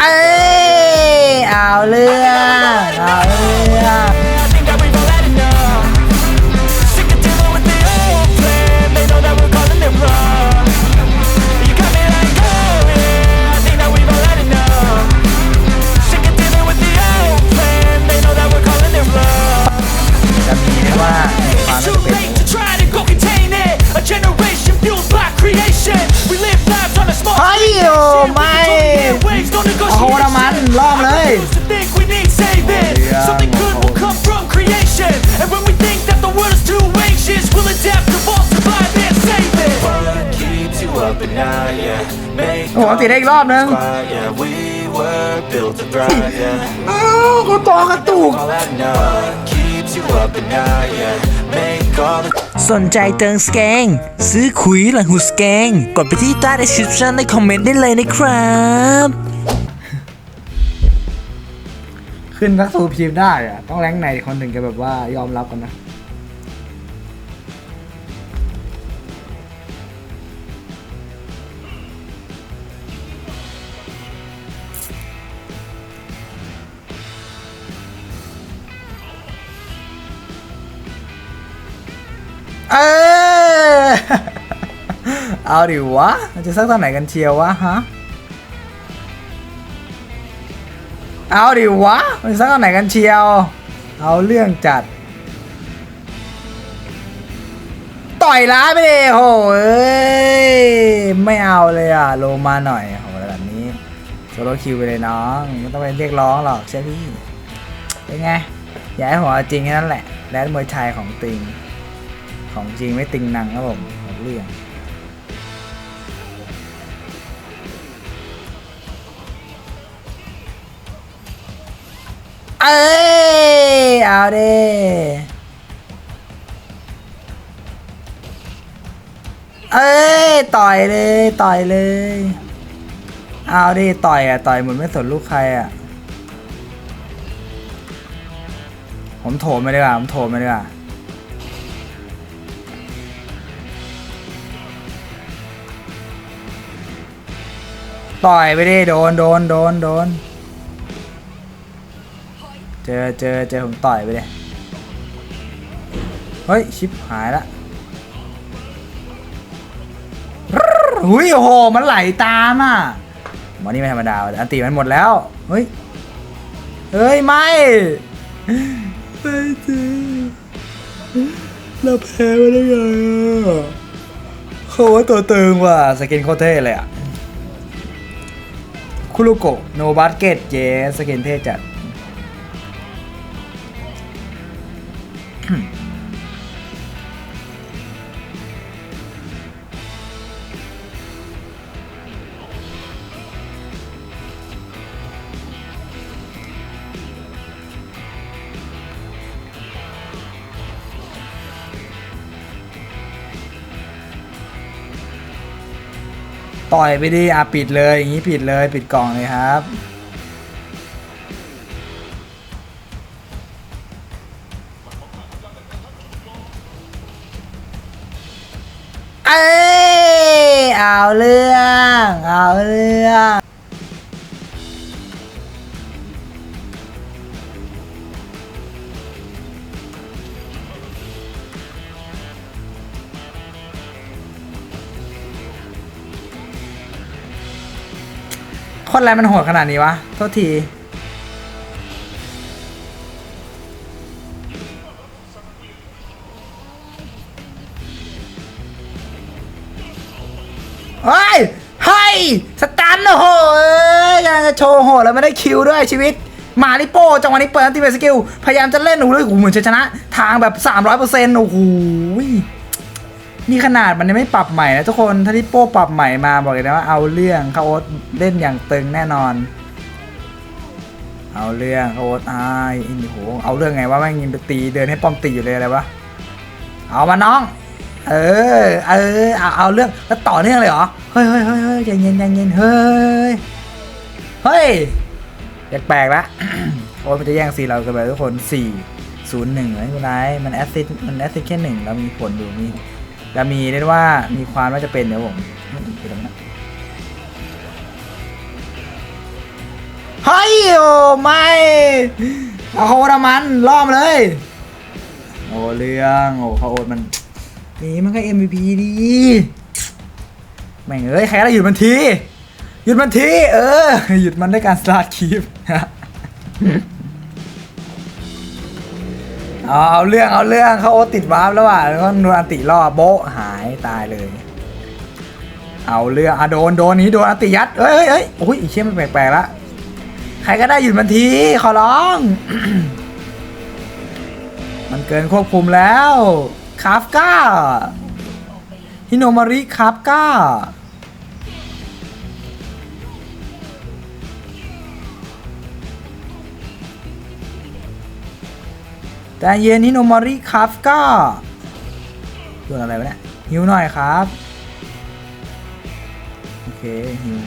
เอ้ยเอาเรื่องเอาเรื่อง โอ้โหติดได้อีกรอบนึง quiet, yeah We were built to thrive, yeah อ้าวกูต่อกระตุก All that enough What keeps you up at night, yeah Make all the สนใจเติงสแกง ซื้อขุยหลังหูสแกง กดไปที่ใต้ description ในคอมเมนต์ได้เลยนะครับ ขึ้นนักสูบทีมได้อะต้องแรงค์ไหนคนถึงจะแบบว่ายอมรับกันนะ เออเอาดิวะจะสักตอนไหนกันเชียววะฮะเอาดิวะมันสักตอนไหนกันเชียว เอาเรื่องจัด ต่อยล้ายไปดิโหเอ้ยไม่เอาเลยอะโลมาหน่อยโหแบบนี้โซโลคิวไปเลยน้องไม่ต้องไปเรียกร้องหรอกใช่พี่เป็นไง อย่าให้หัวจริงแค่นั้นแหละแรดมวยไทยของติง ของจริงไม่ติงนังครับผมเอาเรื่องเอ้ยเอาดิเอ้ยต่อยเลยต่อยเลย เอาดิต่อยอะต่อยเหมือนไม่สนลูกใครอะผมโถมไปดีกว่าผมโถมไปดีกว่า ต่อยไปดิโดนโดนโดนโดนเจอเจอเจอผมต่อยไปเลยเฮ้ยชิปหายละหุยโอ้โหมันไหลตามอะหมอนี่ไม่ธรรมดาอันตีมันหมดแล้วเฮ้ยเฮ้ยไม่ไม่จริงเราแพ้ไปได้ไงอะเขาว่าตัวตึงว่ะสกินโคตรเท่เลยอะ คุรุโกะโนบาสเกตเจสเกนเทจัด ล่อยไปดิอะปิดเลยอย่างนี้ปิดเลยปิดกล่องเลยครับ เอ้ยเอาเรื่อง เอาเรื่อง คนอะไรมันโหดขนาดนี้วะ โทษทีเฮ้ยเฮ้ยสตันโอ้โหยกำลังจะโชว์โหดแล้วไม่ได้คิวด้วยชีวิต มาริโป้จังหวะนี้เปิดอันติเมทสกิล พยายามจะเล่นโอ้โหเลยโอ้โหเหมือนจะชนะ ทางแบบ 300%โอ้โห นี่ขนาดมันยังไม่ปรับใหม่นะทุกคนถ้าที่โป้ปรับใหม่มาบอกเลยนะว่าเอาเรื่องเขาโอ๊ตเล่นอย่างตึงแน่นอน เอาเรื่องเขาโอ๊ตอ้ายอินโหเอาเรื่องไงว่าแม่งยิงไปตีเดินให้ป้อมตีอยู่เลยอะไรวะเอามาน้อง เออ เออเอาเอาเรื่องแล้วต่อเนื่องเลยเหรอเฮ้ยเฮ้ยเฮ้ยเฮ้ยใจเย็นใจเย็นเฮ้ยเฮ้ยแปลกๆละโอ้ยมันจะแย่งซีเรากันไปทุกคนสี่ศูนย์หนึ่งไม่เป็นไรมันแอสซิดมันแอสซิดแค่หนึ่งแล้วมีผลอยู่มี แล้วมีเรียกว่ามีความว่าจะเป็นเดี๋ยวผมเฮ้ยโอ้ไม่เอาโคตรมันล่อมเลย โอ้เรื่องโอ้เขาโอดมันนี่มันก็ MVP ดีแม่งเอ้ยใครได้หยุดมันที หยุดมันที เออ หยุดมันด้วยการสตาร์ทคีป เอาเอาเรื่องเอาเรื่องเขาโอตติดวาร์ปแล้วอะแล้วก็โดนอันติล่อโบะหายตายเลย เอาเรื่องอะโดนโดนนี้โดนอันติยัดเอ้ยเอ้ยเอ้ยโอ้ยอีเชี่ยมันแปลกๆละใครก็ได้หยุดมันทีขอร้อง มันเกินควบคุมแล้วคาฟก้าฮิโนมาริคาฟก้า แต่เย็นฮิโนมาริคาฟก้าโดนอะไรวะเนี่ยหิวหน่อยครับ โอเคหิว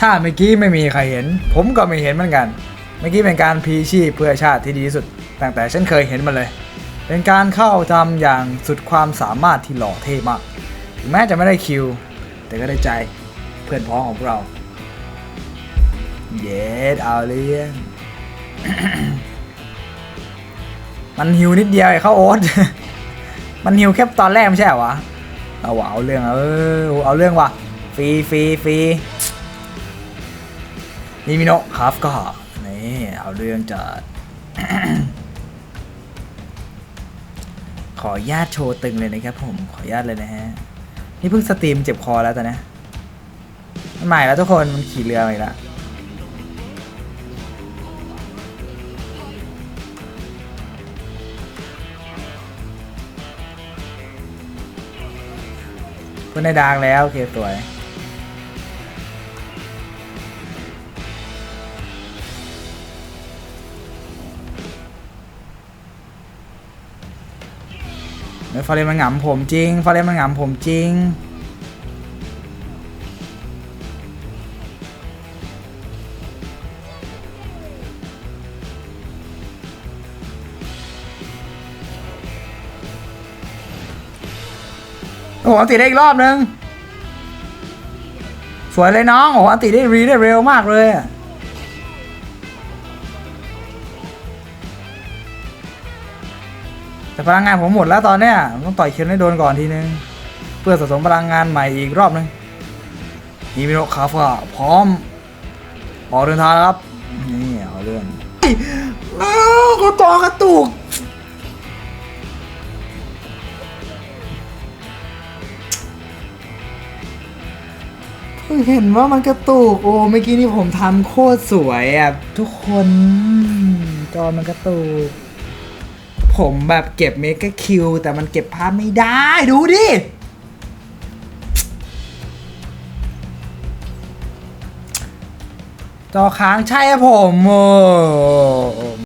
ถ้าเมื่อกี้ไม่มีใครเห็น ผมก็ไม่เห็นเหมือนกัน เมื่อกี้เป็นการพีชีพเพื่อชาติที่ดีที่สุดตั้งแต่ฉันเคยเห็นมาเลย เป็นการเข้าทำอย่างสุดความสามารถที่หล่อเท่มาก ถึงแม้จะไม่ได้คิว แต่ก็ได้ใจเพื่อนพ้องของพวกเรา เย็ดเอาเรื่องมันหิวนิดเดียวไอ้เข้าโอ๊ตมันหิวแค่ตอนแรกไม่ใช่เหรอวะเอาวะเอาเรื่องเออเอาเรื่องว่ะฟรีฟรีฟรีนี่มิโนะครับก็นี่เอาเรื่องจัดขออนุญาตโชว์ตึงเลยนะครับผมขออนุญาตเลยนะฮะ นี่เพิ่งสตรีมเจ็บคอแล้วตอนนี้มันใหม่แล้วทุกคนมันขี่เรืออีกแล้วเพื่อนในดางแล้ว โอเค สวย ฟาเรนมันหงำผมจริงฟาเรนมันหงำผมจริงโอ้โหอันติได้อีกรอบนึง สวยเลยน้อง โอ้โหอันติได้รีได้เร็วมากเลยอะ พลังงานผมหมดแล้วตอนเนี้ยต้องต่อยเคนให้โดนก่อนทีนึง เพื่อสะสมพลังงานใหม่อีกรอบนึงนี่มิโนะคาฟะพร้อม ออกเดินทางครับ นี่เอาเรื่องอ้าวเขาต่อกระตุกเพิ่งเห็นว่ามันกระตุก โอ้เมื่อกี้นี่ผมทำโคตรสวยอะ ทุกคน จอมันกระตุก ผมแบบเก็บเมกะคิว แต่มันเก็บภาพไม่ได้ ดูดิ จอค้างใช่ครับผมโอ้